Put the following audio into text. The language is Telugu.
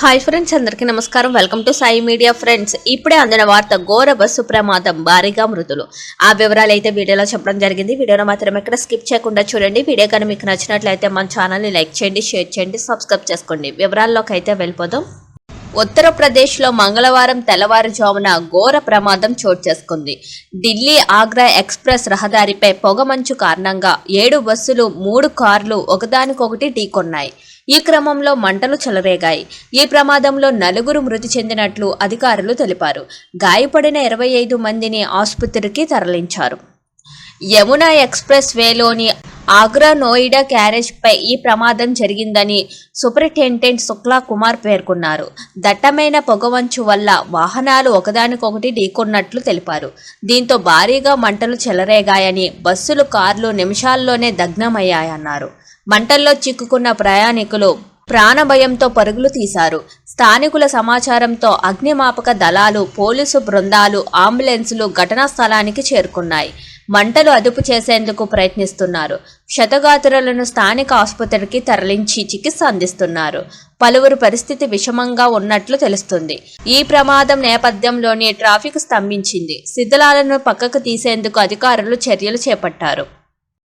హాయ్ ఫ్రెండ్స్ అందరికీ నమస్కారం. Welcome to Sai media friends ఇప్పుడే అందిన వార్త ఘోర బస్సు ప్రమాదం భారీగా మృతులు. ఆ వివరాలు అయితే వీడియోలో చెప్పడం జరిగింది. వీడియోను మాత్రం ఎక్కడ స్కిప్ చేయకుండా చూడండి. వీడియో కానీ మీకు నచ్చినట్లయితే మన ఛానల్ని లైక్ చేయండి షేర్ చేయండి సబ్స్క్రైబ్ చేసుకోండి. వివరాల్లోకి అయితే వెళ్ళిపోదాం. ఉత్తరప్రదేశ్లో మంగళవారం తెల్లవారుజామున ఘోర ప్రమాదం చోటు చేసుకుంది. ఢిల్లీ ఆగ్రా ఎక్స్ప్రెస్ రహదారిపై పొగమంచు కారణంగా ఏడు బస్సులు మూడు కార్లు ఒకదానికొకటి ఢీకొన్నాయి. ఈ క్రమంలో మంటలు చెలరేగాయి. ఈ ప్రమాదంలో నలుగురు మృతి చెందినట్లు అధికారులు తెలిపారు. గాయపడిన ఇరవై ఐదు మందిని ఆసుపత్రికి తరలించారు. యమునా ఎక్స్ప్రెస్ వేలోని ఆగ్రా నోయిడా క్యారేజ్పై ఈ ప్రమాదం జరిగిందని సూపరింటెండెంట్ శుక్లా కుమార్ పేర్కొన్నారు. దట్టమైన పొగవంచు వల్ల వాహనాలు ఒకదానికొకటి ఢీకొన్నట్లు తెలిపారు. దీంతో భారీగా మంటలు చెలరేగాయని బస్సులు కార్లు నిమిషాల్లోనే దగ్నమయ్యాయన్నారు మంటల్లో చిక్కుకున్న ప్రయాణికులు ప్రాణభయంతో పరుగులు తీశారు. స్థానికుల సమాచారంతో అగ్నిమాపక దళాలు పోలీసు బృందాలు అంబులెన్సులు ఘటనా స్థలానికి చేరుకున్నాయి. మంటలు అదుపు చేసేందుకు ప్రయత్నిస్తున్నారు. క్షతగాతురులను స్థానిక ఆసుపత్రికి తరలించి చికిత్స అందిస్తున్నారు. పలువురు పరిస్థితి విషమంగా ఉన్నట్లు తెలుస్తుంది. ఈ ప్రమాదం నేపథ్యంలోనే ట్రాఫిక్ స్తంభించింది. శిథిలాలను పక్కకు తీసేందుకు అధికారులు చర్యలు చేపట్టారు.